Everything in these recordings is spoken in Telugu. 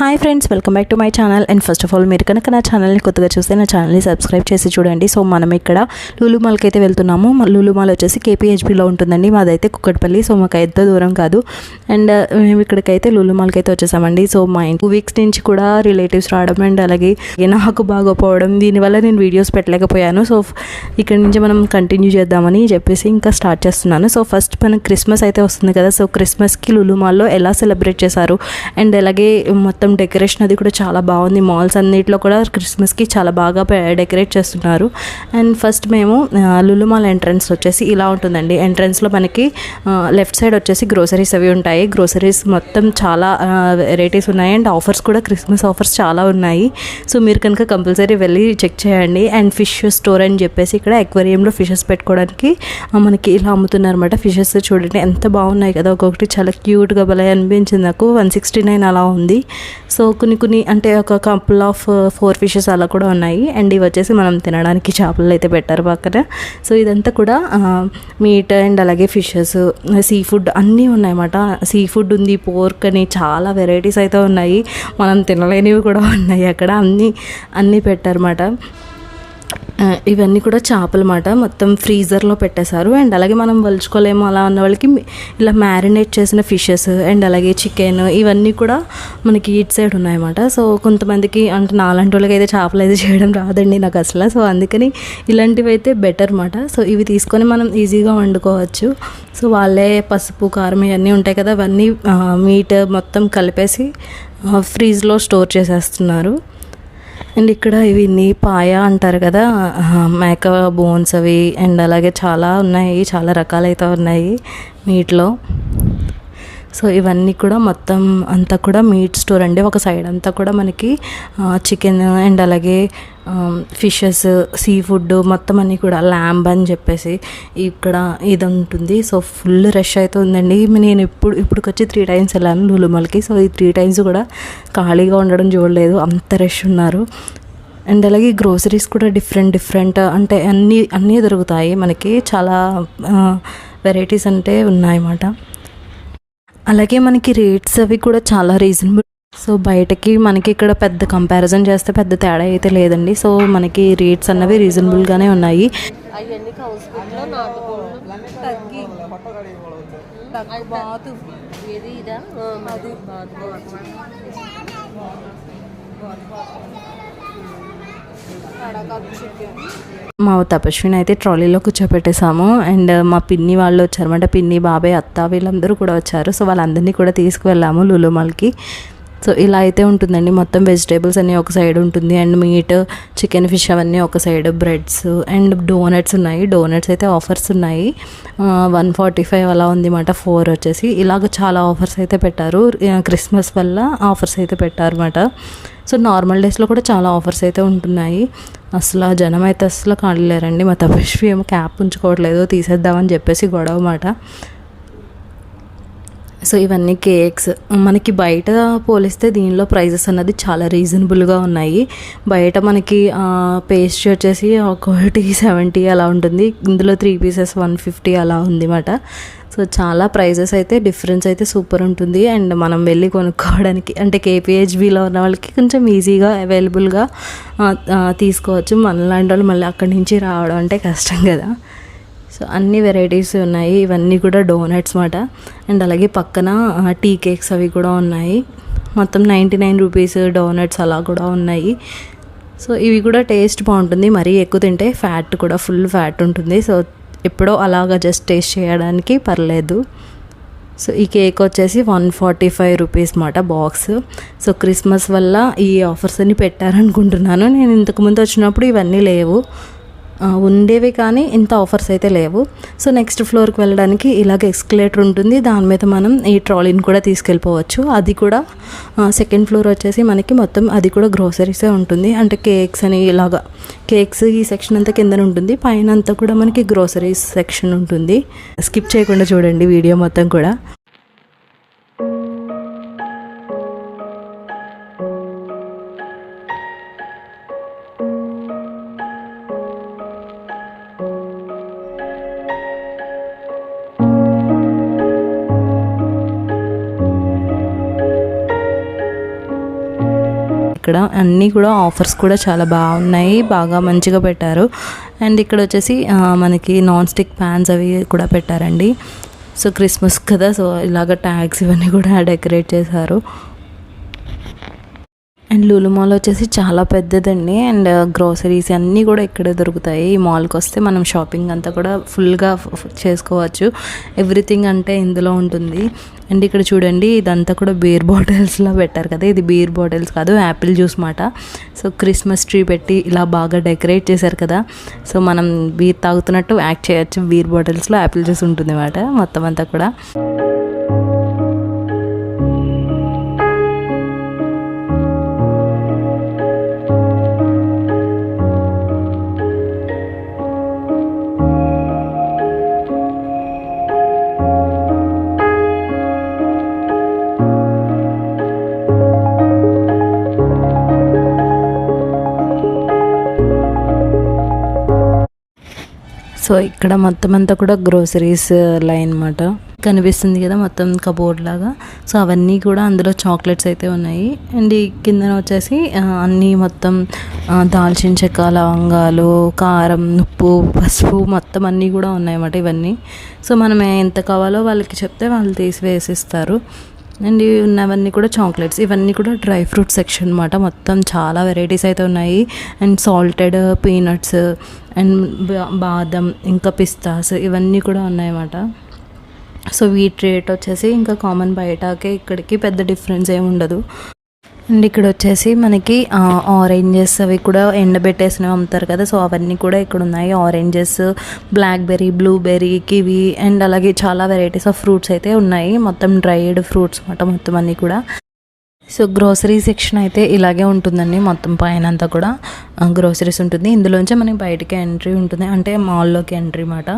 Hi friends welcome back to my channel and first of all మీరు కనుక నా ఛానల్ని కొత్తగా చూస్తే నా ఛానల్ని సబ్స్క్రైబ్ చేసి చూడండి. సో మనం ఇక్కడ లూలుమాల్కి అయితే వెళ్తున్నాము. లూలుమాల్ వచ్చేసి కేపీహెచ్బిలో ఉంటుందండి. మాదైతే కుక్కట్పల్లి. సో మాకు ఎంతో దూరం కాదు. అండ్ uh, మేము ఇక్కడికైతే లూలుమాల్కి అయితే వచ్చేసామండి. సో మా టూ వీక్స్ నుంచి కూడా రిలేటివ్స్ రావడం అండ్ అలాగే నాకు బాగోపోవడం దీనివల్ల నేను వీడియోస్ పెట్టలేకపోయాను. సో ఇక్కడ నుంచి మనం కంటిన్యూ చేద్దామని చెప్పేసి ఇంకా స్టార్ట్ చేస్తున్నాను. సో ఫస్ట్ మనకి క్రిస్మస్ అయితే వస్తుంది కదా. సో క్రిస్మస్కి లూలుమాల్లో ఎలా సెలబ్రేట్ చేశారు? అండ్ అలాగే మొత్తం డెకరేషన్ అది కూడా చాలా బాగుంది. మాల్స్ అన్నిట్లో కూడా క్రిస్మస్కి చాలా బాగా డెకరేట్ చేస్తున్నారు. అండ్ ఫస్ట్ మేము లులుమాల్ మాల్ ఎంట్రన్స్ వచ్చేసి ఇలా ఉంటుందండి. ఎంట్రన్స్లో మనకి లెఫ్ట్ సైడ్ వచ్చేసి గ్రోసరీస్ అవి ఉంటాయి. గ్రోసరీస్ మొత్తం చాలా వెరైటీస్ ఉన్నాయి. అండ్ ఆఫర్స్ కూడా క్రిస్మస్ ఆఫర్స్ చాలా ఉన్నాయి. సో మీరు కనుక కంపల్సరీ వెళ్ళి చెక్ చేయండి. అండ్ ఫిష్ స్టోర్ అని చెప్పేసి ఇక్కడ ఎక్వేరియంలో ఫిషెస్ పెట్టుకోవడానికి మనకి ఇలా అమ్ముతున్నారన్నమాట. ఫిషెస్ చూడండి ఎంత బాగున్నాయి కదా. ఒక్కొక్కటి చాలా క్యూట్గా భలే అనిపించింది నాకు. వన్ సిక్స్టీ నైన్ అలా ఉంది. సో కొన్ని కొన్ని అంటే ఒక కపుల్ ఆఫ్ ఫోర్ ఫిషెస్ అలా కూడా ఉన్నాయి. అండ్ ఇవి వచ్చేసి మనం తినడానికి చేపలు అయితే పెట్టారు పక్కన. సో ఇదంతా కూడా మీట్ అండ్ అలాగే ఫిషెస్ సీ ఫుడ్ అన్నీ ఉన్నాయన్నమాట. సీ ఫుడ్ ఉంది పోర్క్ అని చాలా వెరైటీస్ అయితే ఉన్నాయి. మనం తినలేనివి కూడా ఉన్నాయి అక్కడ. అన్నీ అన్నీ పెట్టారన్నమాట. ఇవన్నీ కూడా చేపలు మాట మొత్తం ఫ్రీజర్లో పెట్టేశారు. అండ్ అలాగే మనం వలుచుకోలేము అలా ఉన్న వాళ్ళకి ఇలా మ్యారినేట్ చేసిన ఫిషెస్ అండ్ అలాగే చికెన్ ఇవన్నీ కూడా మనకి ఇట్ సైడ్ ఉన్నాయన్నమాట. సో కొంతమందికి అంటే నాలాంటి వాళ్ళకి అయితే చేపలు అయితే చేయడం రాదండి నాకు అసలు. సో అందుకని ఇలాంటివి అయితే బెటర్ మాట సో ఇవి తీసుకొని మనం ఈజీగా వండుకోవచ్చు. సో వాళ్ళే పసుపు కారం ఇవన్నీ ఉంటాయి కదా అవన్నీ మీట్ మొత్తం కలిపేసి ఫ్రీజ్లో స్టోర్ చేసేస్తున్నారు. అండ్ ఇక్కడ ఇవి నీ పాయ అంటారు కదా మేక బోన్స్ అవి అండ్ అలాగే చాలా ఉన్నాయి చాలా రకాలైతే ఉన్నాయి మీట్లో సో ఇవన్నీ కూడా మొత్తం అంతా కూడా మీట్ స్టోర్ అండి. ఒక సైడ్ అంతా కూడా మనకి చికెన్ అండ్ అలాగే ఫిషెస్ సీ ఫుడ్ మొత్తం అన్నీ కూడా ల్యాంబ్ అని చెప్పేసి ఇక్కడ ఇది ఉంటుంది. సో ఫుల్ రష్ అయితే ఉందండి. నేను ఇప్పుడు ఇప్పటికొచ్చి త్రీ టైమ్స్ వెళ్ళాను లులుమల్కి సో ఈ త్రీ టైమ్స్ కూడా ఖాళీగా ఉండడం చూడలేదు. అంత రష్ ఉన్నారు. అండ్ అలాగే గ్రోసరీస్ కూడా డిఫరెంట్ డిఫరెంట్ అంటే అన్నీ అన్నీ దొరుకుతాయి. మనకి చాలా వెరైటీస్ అంటే ఉన్నాయన్నమాట. అలాగే మనకి రేట్స్ అవి కూడా చాలా రీజనబుల్ సో బయటకి మనకి ఇక్కడ పెద్ద కంపారిజన్ చేస్తే పెద్ద తేడా అయితే లేదండి. సో మనకి రేట్స్ అన్నవి రీజనబుల్గానే ఉన్నాయి. అవన్నీ మా తపస్విని అయితే ట్రాలీలో కూర్చోపెట్టేసాము అండ్ మా పిన్ని వాళ్ళు వచ్చారన్నమాట పిన్ని బాబాయ్ అత్త వీళ్ళందరూ కూడా వచ్చారు. సో వాళ్ళందరినీ కూడా తీసుకువెళ్ళాము లులుమాల్కి. సో ఇలా అయితే ఉంటుందండి. మొత్తం వెజిటేబుల్స్ అన్నీ ఒక సైడ్ ఉంటుంది. అండ్ మీట్ చికెన్ ఫిష్ అవన్నీ ఒక సైడ్ బ్రెడ్స్ అండ్ డోనట్స్ ఉన్నాయి. డోనట్స్ అయితే ఆఫర్స్ ఉన్నాయి. వన్ ఫార్టీ ఫైవ్ అలా ఉంది మాట ఫోర్ వచ్చేసి. ఇలాగ చాలా ఆఫర్స్ అయితే పెట్టారు. క్రిస్మస్ వల్ల ఆఫర్స్ అయితే పెట్టారు అన్నమాట సో నార్మల్ డేస్లో కూడా చాలా ఆఫర్స్ అయితే ఉంటున్నాయి. అసలు ఆ జనం అయితే అసలు కాడలేరండి మా తపస్వి ఏమో క్యాప్ ఉంచుకోవట్లేదు తీసేద్దామని చెప్పేసి గొడవ మాట. సో ఇవన్నీ కేక్స్. మనకి బయట పోలిస్తే దీనిలో ప్రైజెస్ అన్నది చాలా రీజనబుల్గా ఉన్నాయి. బయట మనకి పేస్ట్ వచ్చేసి ఒకటి సెవెంటీ అలా ఉంటుంది. ఇందులో త్రీ పీసెస్ వన్ ఫిఫ్టీ అలా ఉంది మాట సో చాలా ప్రైజెస్ అయితే డిఫరెన్స్ అయితే సూపర్ ఉంటుంది. అండ్ మనం వెళ్ళి కొనుక్కోవడానికి అంటే కేపీహెచ్బిలో ఉన్న వాళ్ళకి కొంచెం ఈజీగా అవైలబుల్గా తీసుకోవచ్చు. మనలాంటి వాళ్ళు మళ్ళీ అక్కడి నుంచి రావడం అంటే కష్టం కదా. సో అన్ని వెరైటీస్ ఉన్నాయి. ఇవన్నీ కూడా డోనట్స్ మాట. అండ్ అలాగే పక్కన టీ కేక్స్ అవి కూడా ఉన్నాయి. మొత్తం నైంటీ నైన్ రూపీస్ డోనట్స్ అలా కూడా ఉన్నాయి. సో ఇవి కూడా టేస్ట్ బాగుంటుంది. మరీ ఎక్కువ తింటే ఫ్యాట్ కూడా ఫుల్ ఫ్యాట్ ఉంటుంది. సో ఎప్పుడో అలాగా జస్ట్ టేస్ట్ చేయడానికి పర్లేదు. సో ఈ కేక్ వచ్చేసి వన్ ఫార్టీ ఫైవ్ రూపీస్ మాట బాక్స్ సో క్రిస్మస్ వల్ల ఈ ఆఫర్స్ అన్ని పెట్టారనుకుంటున్నాను. నేను ఇంతకుముందు వచ్చినప్పుడు ఇవన్నీ లేవు. ఉండేవి కానీ ఇంత ఆఫర్స్ అయితే లేవు. సో నెక్స్ట్ ఫ్లోర్కి వెళ్ళడానికి ఇలాగ ఎస్కలేటర్ ఉంటుంది. దాని మీద మనం ఈ ట్రాలీని కూడా తీసుకెళ్ళిపోవచ్చు. అది కూడా సెకండ్ ఫ్లోర్ వచ్చేసి మనకి మొత్తం అది కూడా గ్రోసరీసే ఉంటుంది. అంటే కేక్స్ అని ఇలాగా కేక్స్ ఈ సెక్షన్ అంతా కింద ఉంటుంది. పైన అంతా కూడా మనకి గ్రోసరీస్ సెక్షన్ ఉంటుంది. స్కిప్ చేయకుండా చూడండి వీడియో మొత్తం కూడా. ఇక్కడ. అన్నీ కూడా ఆఫర్స్ కూడా చాలా బాగున్నాయి. బాగా మంచిగా పెట్టారు. అండ్ ఇక్కడ వచ్చేసి మనకి నాన్ స్టిక్ ప్యాన్స్ అవి కూడా పెట్టారండి. సో క్రిస్మస్ కదా. సో ఇలాగ ట్యాగ్స్ ఇవన్నీ కూడా డెకరేట్ చేశారు. అండ్ లూలు మాల్ వచ్చేసి చాలా పెద్దదండి. అండ్ uh, గ్రోసరీస్ అన్నీ కూడా ఇక్కడే దొరుకుతాయి. ఈ మాల్కి వస్తే మనం షాపింగ్ అంతా కూడా ఫుల్గా చేసుకోవచ్చు. ఎవ్రీథింగ్ అంటే ఇందులో ఉంటుంది. అండ్ ఇక్కడ చూడండి ఇదంతా కూడా బీర్ బాటిల్స్లో పెట్టారు కదా. ఇది బీర్ బాటిల్స్ కాదు యాపిల్ జ్యూస్ మాట. సో క్రిస్మస్ ట్రీ పెట్టి ఇలా బాగా డెకరేట్ చేశారు కదా. సో మనం బీర్ తాగుతున్నట్టు యాక్ట్ చేయొచ్చు. బీర్ బాటిల్స్లో యాపిల్ జ్యూస్ ఉంటుంది అన్నమాట మొత్తం అంతా కూడా. సో ఇక్కడ మొత్తం అంతా కూడా గ్రోసరీస్ లైన్ అనమాట కనిపిస్తుంది కదా మొత్తం కబోర్డ్ లాగా. సో అవన్నీ కూడా అందులో చాక్లెట్స్ అయితే ఉన్నాయి. అండ్ ఈ కిందన వచ్చేసి uh, అన్నీ మొత్తం uh, దాల్చిన చెక్క లవంగాలు కారం ఉప్పు పసుపు మొత్తం అన్నీ కూడా ఉన్నాయన్నమాట ఇవన్నీ. సో మనం ఎంత కావాలో వాళ్ళకి చెప్తే వాళ్ళు తీసి వేసిస్తారు. అండ్ ఇవి ఉన్నవన్నీ కూడా చాక్లెట్స్. ఇవన్నీ కూడా డ్రై ఫ్రూట్ సెక్షన్ అనమాట మొత్తం చాలా వెరైటీస్ అయితే ఉన్నాయి. అండ్ సాల్టెడ్ పీనట్స్ అండ్ బా- బాదం ఇంకా పిస్తాస్ ఇవన్నీ కూడా ఉన్నాయన్నమాట. సో వీటి రేట్ వచ్చేసి ఇంకా కామన్ బయటకే ఇక్కడికి పెద్ద డిఫరెన్స్ ఏమి ఉండదు. అండ్ ఇక్కడ వచ్చేసి మనకి ఆరెంజెస్ అవి కూడా ఎండబెట్టేసినవి అమ్ముతారు కదా. సో అవన్నీ కూడా ఇక్కడ ఉన్నాయి. Oranges blackberry blueberry kiwi and అలాగే చాలా వెరైటీస్ ఆఫ్ ఫ్రూట్స్ అయితే ఉన్నాయి. మొత్తం డ్రైడ్ ఫ్రూట్స్ అన్నమాట మొత్తం అన్నీ కూడా. సో గ్రోసరీ సెక్షన్ అయితే ఇలాగే ఉంటుందండి మొత్తం పైన అంతా కూడా. గ్రోసరీస్ ఉంటుంది. ఇందులోంచి మనకి బయటికి ఎంట్రీ ఉంటుంది. అంటే మాల్లోకి ఎంట్రీ అన్నమాట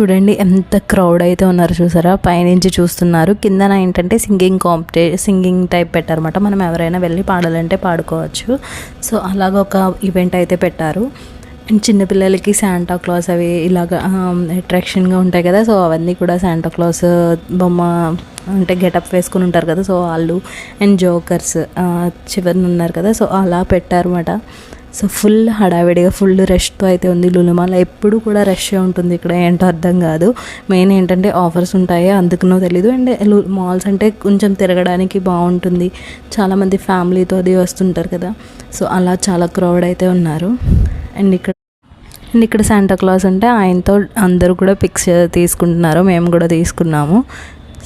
చూడండి ఎంత క్రౌడ్ అయితే ఉన్నారు చూసారా? పైనుంచి చూస్తున్నారు. కిందన ఏంటంటే సింగింగ్ కాంపిటే సింగింగ్ టైప్ పెట్టారన్నమాట. మనం ఎవరైనా వెళ్ళి పాడాలంటే పాడుకోవచ్చు. సో అలాగ ఒక ఈవెంట్ అయితే పెట్టారు. అండ్ చిన్నపిల్లలకి శాంటా క్లాస్ అవి ఇలాగ అట్రాక్షన్గా ఉంటాయి కదా. సో అవన్నీ కూడా శాంటా క్లాస్ బొమ్మ అంటే గెటప్ వేసుకుని ఉంటారు కదా. సో వాళ్ళు అండ్ జోకర్స్ చివరిన ఉన్నారు కదా. సో అలా పెట్టారన్నమాట. సో ఫుల్ హడావిడిగా ఫుల్ రష్తో అయితే ఉంది లులుమాల. ఎప్పుడు కూడా రష్ ఉంటుంది ఇక్కడ ఏంటో అర్థం కాదు. మెయిన్ ఏంటంటే ఆఫర్స్ ఉంటాయి అందుకునో తెలీదు. అండ్ మాల్స్ అంటే కొంచెం తిరగడానికి బాగుంటుంది. చాలామంది ఫ్యామిలీతో అది వస్తుంటారు కదా. సో అలా చాలా క్రౌడ్ అయితే ఉన్నారు. అండ్ ఇక్కడ అండ్ ఇక్కడ శాంటా క్లాస్ అంటే ఆయనతో అందరూ కూడా పిక్స్ తీసుకుంటున్నారు. మేము కూడా తీసుకున్నాము.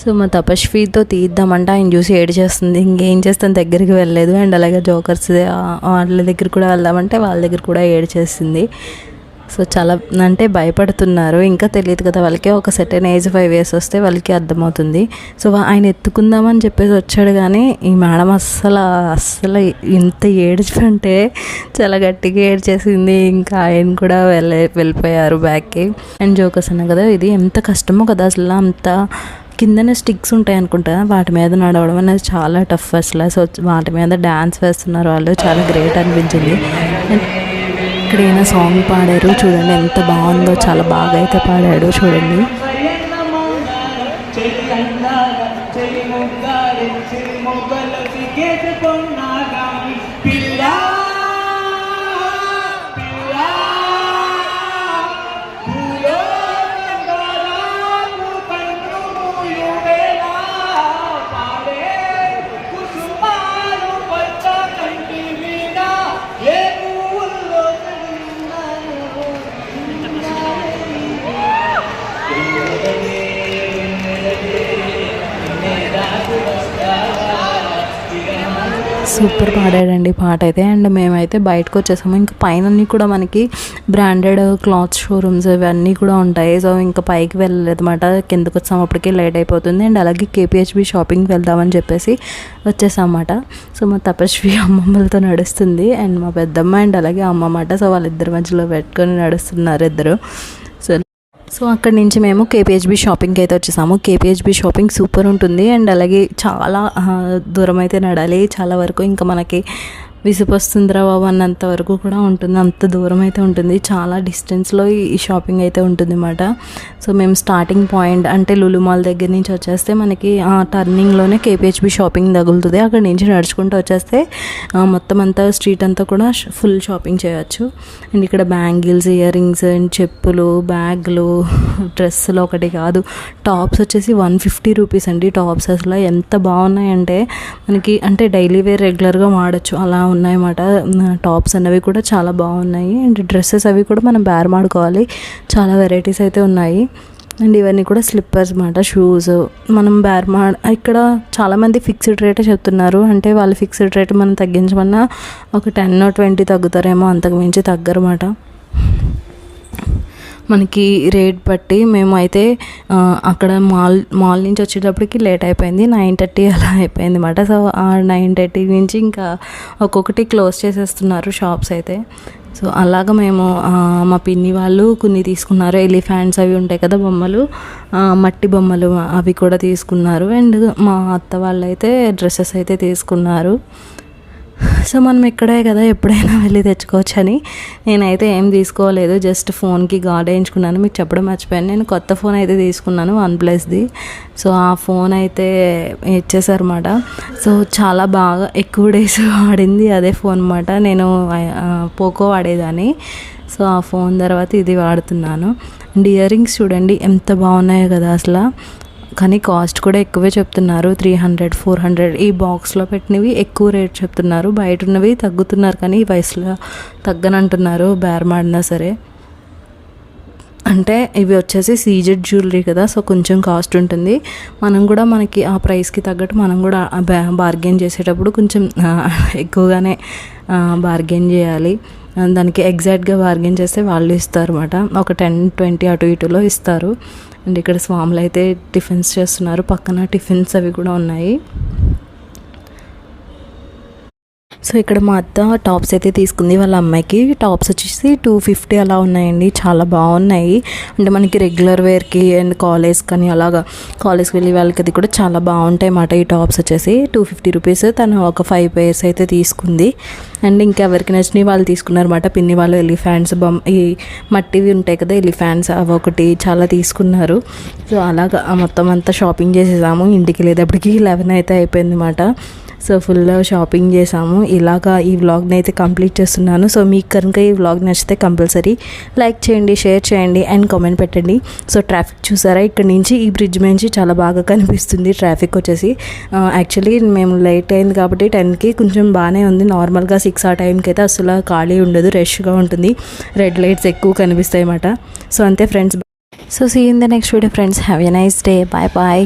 సో మా తపస్వితో తీద్దామంటే ఆయన చూసి ఏడు చేస్తుంది ఇంకేం చేస్తాను దగ్గరికి వెళ్ళలేదు. అండ్ అలాగే జోకర్స్ వాళ్ళ దగ్గర కూడా వెళ్దామంటే వాళ్ళ దగ్గర కూడా ఏడు చేసింది సో చాలా అంటే భయపడుతున్నారు. ఇంకా తెలియదు కదా వాళ్ళకి ఒక సెటన్ ఏజ్ ఫైవ్ ఇయర్స్ వస్తే వాళ్ళకి అర్థమవుతుంది. సో ఆయన ఎత్తుకుందామని చెప్పేసి వచ్చాడు కానీ ఈ మేడం అస్సలు అస్సలు ఇంత ఏడ్చంటే చాలా గట్టిగా ఏడ్చేసింది. ఇంకా ఆయన కూడా వెళ్ళే వెళ్ళిపోయారు బ్యాక్కి అండ్ జోకర్స్ అన్నా కదా ఇది ఎంత కష్టమో కదా అసలు అంత. కిందనే స్టిక్స్ ఉంటాయి అనుకుంటా. వాటి మీద నడవడం అనేది చాలా టఫ్ అసలు. సో వాటి మీద డ్యాన్స్ వేస్తున్నారు వాళ్ళు. చాలా గ్రేట్ అనిపించింది. ఇక్కడ సాంగ్ పాడారు. చూడండి ఎంత బాగుందో. చాలా బాగా అయితే పాడాడు చూడండి. పిల్ల సూపర్ పాడాడండి పాట అయితే. అండ్ మేమైతే బయటకు వచ్చేసాము. ఇంకా పైన కూడా మనకి బ్రాండెడ్ క్లాత్ షోరూమ్స్ ఇవన్నీ కూడా ఉంటాయి. సో ఇంకా పైకి వెళ్ళలేదు అనమాట కిందకు వచ్చామప్పటికే లేట్ అయిపోతుంది. అండ్ అలాగే కేపీహెచ్బి షాపింగ్ వెళ్దామని చెప్పేసి వచ్చేసామాట సో మా తపస్వి అమ్మమ్మలతో నడుస్తుంది. అండ్ మా పెద్దమ్మ అండ్ అలాగే అమ్మ మాట సో వాళ్ళిద్దరి మధ్యలో పెట్టుకొని నడుస్తున్నారు ఇద్దరు. సో అక్కడి నుంచి మేము కేపీహెచ్బి షాపింగ్కి అయితే వచ్చేసాము. కేపీహెచ్బి షాపింగ్ సూపర్ ఉంటుంది. అండ్ అలాగే చాలా దూరం అయితే నడాలి. చాలా వరకు ఇంకా మనకి విసుపొస్తుందిరా బాబు అన్నంత వరకు కూడా ఉంటుంది. అంత దూరం అయితే ఉంటుంది. చాలా డిస్టెన్స్లో ఈ షాపింగ్ అయితే ఉంటుంది అన్నమాట సో మేము స్టార్టింగ్ పాయింట్ అంటే లులు మాల్ దగ్గర నుంచి వచ్చేస్తే మనకి ఆ టర్నింగ్లోనే కేపీహెచ్బి షాపింగ్ తగులుతుంది. అక్కడ నుంచి నడుచుకుంటూ వచ్చేస్తే మొత్తం అంతా స్ట్రీట్ అంతా కూడా ఫుల్ షాపింగ్ చేయొచ్చు. అండ్ ఇక్కడ బ్యాంగిల్స్ ఇయర్ రింగ్స్ అండ్ చెప్పులు బ్యాగ్లు డ్రెస్సులు ఒకటి కాదు. టాప్స్ వచ్చేసి వన్ ఫిఫ్టీ రూపీస్ అండి. టాప్స్ అసలు ఎంత బాగున్నాయంటే మనకి అంటే డైలీ వేర్ రెగ్యులర్గా వాడచ్చు. అలా ఉన్నాయన్నమాట. టాప్స్ అన్నవి కూడా చాలా బాగున్నాయి. అండ్ డ్రెస్సెస్ అవి కూడా మనం బేరమాడుకోవాలి చాలా వెరైటీస్ అయితే ఉన్నాయి. అండ్ ఇవన్నీ కూడా స్లిప్పర్స్ మాట షూస్ మనం బేర్మా ఇక్కడ చాలామంది ఫిక్స్డ్ రేటే చెప్తున్నారు. అంటే వాళ్ళు ఫిక్స్డ్ రేట్ మనం తగ్గించమన్నా ఒక టెన్ ట్వంటీ తగ్గుతారేమో అంతకు మించి తగ్గరమాట మనకి రేట్ బట్టి మేము అయితే అక్కడ మాల్ మాల్ నుంచి వచ్చేటప్పటికి లేట్ అయిపోయింది. నైన్ థర్టీ అలా అయిపోయింది అనమాట సో ఆ నైన్ థర్టీ నుంచి ఇంకా ఒక్కొక్కటి క్లోజ్ చేసేస్తున్నారు షాప్స్ అయితే. సో అలాగ మేము మా పిన్ని వాళ్ళు కొన్ని తీసుకున్నారు. ఎలిఫాంట్స్ అవి ఉంటాయి కదా బొమ్మలు. మట్టి బొమ్మలు అవి కూడా తీసుకున్నారు. అండ్ మా అత్త వాళ్ళు అయితే డ్రెస్సెస్ అయితే తీసుకున్నారు. సో మనం ఇక్కడే కదా ఎప్పుడైనా వెళ్ళి తెచ్చుకోవచ్చు అని నేనైతే ఏం తీసుకోలేదు జస్ట్ ఫోన్కి గార్డ్ వేయించుకున్నాను. మీకు చెప్పడం మర్చిపోయాను. నేను కొత్త ఫోన్ అయితే తీసుకున్నాను వన్ ప్లస్ది సో ఆ ఫోన్ అయితే ఇచ్చేసారన్నమాట. సో చాలా బాగా ఎక్కువ డేస్ వాడింది అదే ఫోన్ అనమాట నేను పోకో వాడేదాన్ని. సో ఆ ఫోన్ తర్వాత ఇది వాడుతున్నాను. అండ్ ఇయర్ రింగ్స్ చూడండి ఎంత బాగున్నాయో కదా అసలు. కానీ కాస్ట్ కూడా ఎక్కువే చెప్తున్నారు. త్రీ హండ్రెడ్ ఫోర్ హండ్రెడ్ ఈ బాక్స్లో పెట్టినవి ఎక్కువ రేట్ చెప్తున్నారు. బయట ఉన్నవి తగ్గుతున్నారు కానీ ఈ వయసులో తగ్గనంటున్నారు బేరమాడినా సరే. అంటే ఇవి వచ్చేసి సీజెడ్ జ్యువెలరీ కదా సో కొంచెం కాస్ట్ ఉంటుంది. మనం కూడా మనకి ఆ ప్రైస్కి తగ్గట్టు మనం కూడా బార్గెన్ చేసేటప్పుడు కొంచెం ఎక్కువగానే బార్గెన్ చేయాలి. దానికి ఎగ్జాక్ట్గా బార్గెన్ చేస్తే వాళ్ళు ఇస్తారు అనమాట ఒక టెన్ ట్వంటీ అటు ఇటులో ఇస్తారు. అండ్ ఇక్కడ స్వాములు అయితే టిఫిన్స్ చేస్తున్నారు. పక్కన టిఫిన్స్ అవి కూడా ఉన్నాయి. సో ఇక్కడ మా అత్త టాప్స్ అయితే తీసుకుంది వాళ్ళ అమ్మాయికి. టాప్స్ వచ్చేసి టూ ఫిఫ్టీ అలా ఉన్నాయండి. చాలా బాగున్నాయి. అంటే మనకి రెగ్యులర్ వేర్కి అండ్ కాలేజ్ కానీ అలాగా కాలేజ్కి వెళ్ళి వాళ్ళకి అది కూడా చాలా బాగుంటాయి అన్నమాట ఈ టాప్స్ వచ్చేసి టూ ఫిఫ్టీ రూపీస్ తను ఒక ఫైవ్ పేర్స్ అయితే తీసుకుంది. అండ్ ఇంకా ఎవరికి నచ్చినవి వాళ్ళు తీసుకున్నారన్నమాట. పిన్ని వాళ్ళు ఎలిఫాంట్స్ బొమ్మ ఈ మట్టివి ఉంటాయి కదా ఎలిఫాంట్స్ అవి ఒకటి చాలా తీసుకున్నారు. సో అలాగా మొత్తం అంతా షాపింగ్ చేసేసాము. ఇంటికి లేదప్పటికి లెవెన్ అయితే అయిపోయింది అన్నమాట సో ఫుల్ షాపింగ్ చేసాము. ఇలాగా ఈ వ్లాగ్ని అయితే కంప్లీట్ చేస్తున్నాను. సో మీకు కనుక ఈ వ్లాగ్ నచ్చితే కంపల్సరీ లైక్ చేయండి షేర్ చేయండి అండ్ కామెంట్ పెట్టండి. సో ట్రాఫిక్ చూసారా? ఇక్కడ నుంచి ఈ బ్రిడ్జ్ నుంచి చాలా బాగా కనిపిస్తుంది ట్రాఫిక్ వచ్చేసి. యాక్చువల్లీ మేము లేట్ అయింది కాబట్టి టెన్కి కొంచెం బాగానే ఉంది. నార్మల్గా సిక్స్ ఆ టైంకి అయితే అసలు ఖాళీ ఉండదు రష్గా ఉంటుంది. రెడ్ లైట్స్ ఎక్కువ కనిపిస్తాయి అన్నమాట సో అంతే friends. So see in the next video friends have a nice day bye bye